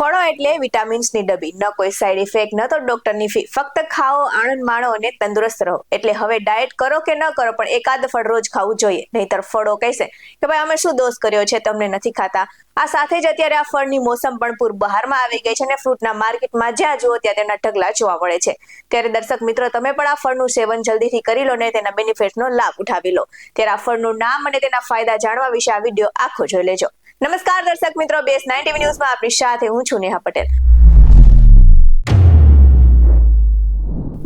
ફળો એટલે વિટામિન્સની ડબ્બી. ન કોઈ સાઈડ ઇફેક્ટ ન તો ડોક્ટરની ફી ફક્ત ખાઓ આનંદ માણો અને તંદુરસ્ત રહો. એટલે હવે ડાયટ કરો કે ન કરો, પણ એકાદ ફળ રોજ ખાવું જોઈએ. નહીતર ફળો કહેશે કે ભાઈ અમે શું દોષ કર્યો છે, તમને નથી ખાતા. આ સાથે જ અત્યારે આ ફળની મોસમ પણ પૂર બહારમાં આવી ગઈ છે અને ફ્રૂટના માર્કેટમાં જ્યાં જુઓ ત્યાં તેના ઢગલા જોવા મળે છે. ત્યારે દર્શક મિત્રો, તમે પણ આ ફળનું સેવન જલ્દીથી કરી લો ને તેના બેનિફિટ્સનો લાભ ઉઠાવી લો. ત્યારે આ ફળનું નામ અને તેના ફાયદા જાણવા વિશે આ વીડિયો આખો જોઈ લેજો. નમસ્કાર દર્શક મિત્રો બેસ નાઇન ન્યૂઝમાં આપની સાથે હું છું નેહા પટેલ.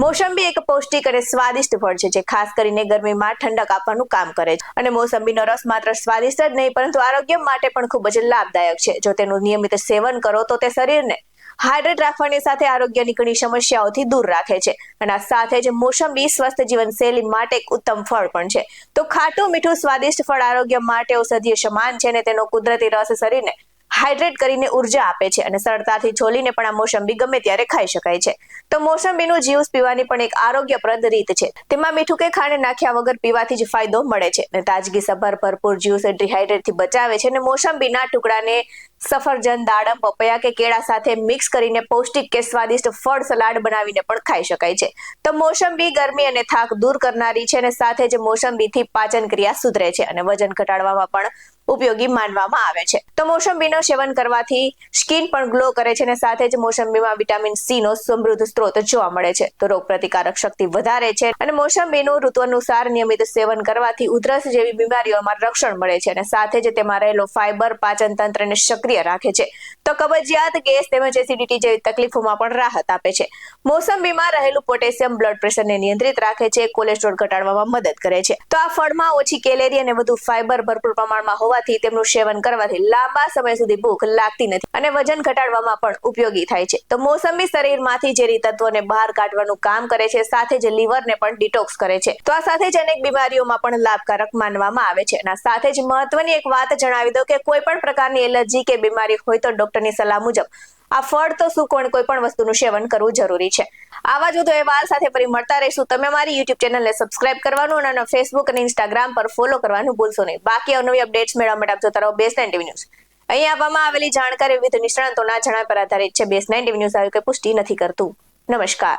મોસંબી એક પૌષ્ટિક અને સ્વાદિષ્ટ ફળ છે, જે ખાસ કરીને ગરમીમાં ઠંડક આપવાનું કામ કરે છે. અને મોસંબીનો રસ માત્ર સ્વાદિષ્ટ જ નહીં, પરંતુ આરોગ્ય માટે પણ ખૂબ જ લાભદાયક છે. જો તેનું નિયમિત સેવન કરો, તો તે શરીરને હાઇડ્રેટ રાખવાની સાથે આરોગ્યની ઘણી સમસ્યાઓથી દૂર રાખે છે. અને આ સાથે જ મોસંબી સ્વસ્થ જીવનશૈલી માટે એક ઉત્તમ ફળ પણ છે. તો ખાટું મીઠું સ્વાદિષ્ટ ફળ આરોગ્ય માટે ઔષધીય સમાન છે અને તેનો કુદરતી રસ શરીરને હાઇડ્રેટ કરીને ઊર્જા આપે છે અને સરળતાથી છોલીને પણ આ મોસંબી ગમે ત્યારે ખાઈ શકાય છે. તો મોસંબીનું જ્યુસ પીવાની પણ એક આરોગ્યપ્રદ રીત છે. તેમાં મીઠું કે ખાંડ નાખ્યા વગર પીવાથી જ ફાયદો મળે છે અને તાજગી સભર ભરપૂર જ્યુસ ડિહાઇડ્રેટથી બચાવે છે અને મોસંબીના ટુકડાને સફરજન, દાડમ, પપૈયા કે કેળા સાથે મિક્સ કરીને પૌષ્ટિક કે સ્વાદિષ્ટ ફળ સલાડ બનાવીને પણ ખાઈ શકાય છે. તો મોસંબી ગરમી અને થાક દૂર કરનારી છે અને સાથે જ મોસંબીથી પાચન ક્રિયા સુધરે છે અને વજન ઘટાડવામાં પણ ઉપયોગી માનવામાં આવે છે. તો મોસંબીનો સેવન કરવાથી સ્કિન પણ ગ્લો કરે છે અને સાથે જ મોસંબીમાં વિટામિન સી નો સમૃદ્ધ સ્ત્રોત જોવા મળે છે. તો રોગ પ્રતિકારક શક્તિ વધારે છે અને મોસંબીનું ઋતુ અનુસાર નિયમિત સેવન કરવાથી ઉધરસ જેવી બીમારીઓમાં રક્ષણ મળે છે અને સાથે જ તેમાં રહેલો ફાઇબર પાચન તંત્રને સક્રિય રાખે છે. તો કબજિયાત ગેસ તેમજ એસિડિટી જેવી તકલીફોમાં પણ રાહત આપે છે. મોસંબીમાં રહેલું પોટેશિયમ બ્લડ પ્રેશરને નિયંત્રિત રાખે છે, કોલેસ્ટ્રોલ ઘટાડવામાં મદદ કરે છે. તો આ ફળમાં ઓછી કેલેરી અને વધુ ફાઇબર ભરપૂર પ્રમાણમાં હોવાથી તેમનું સેવન કરવાથી લાંબા સમય સુધી ભૂખ લાગતી નથી અને વજન ઘટાડવામાં પણ ઉપયોગી થાય છે. તો મોસંબી શરીરમાંથી ઝેરી તત્વોને બહાર કાઢવાનું કામ કરે છે, સાથે જ લીવરને પણ ડિટોક્સ કરે છે. તો આ સાથે જ અનેક બીમારીઓમાં પણ લાભકારક માનવામાં આવે છે અને સાથે જ મહત્વની એક વાત જણાવી દો કે કોઈ પણ પ્રકારની એલર્જી કે બીમારી હોય તો ડોક્ટરની સલાહ મુજબ આ ફળ તો શું કોણ કોઈ પણ વસ્તુનું સેવન કરવું જરૂરી છે. આવા જ વધુ અહેવાલ સાથે ફરી મળતા રહીશું. તમે મારી યુટ્યુબ ચેનલને સબસ્ક્રાઇબ કરવાનું અને ફેસબુક અને ઇન્સ્ટાગ્રામ પર ફોલો કરવાનું ભૂલશો નહીં. બાકી અવનવી અપડેટ્સ મેળવવા માટે આપ જોતા રહો બેસ નાઇન ટીવી ન્યૂઝ અહીં આપવામાં આવેલી જાણકારી વિવિધ નિષ્ણાંતોના જણાવ્યા પર આધારિત છે બેસ્ટ નાઇન ટીવી ન્યૂઝ આવી કોઈ પુષ્ટિ નથી કરતું. નમસ્કાર.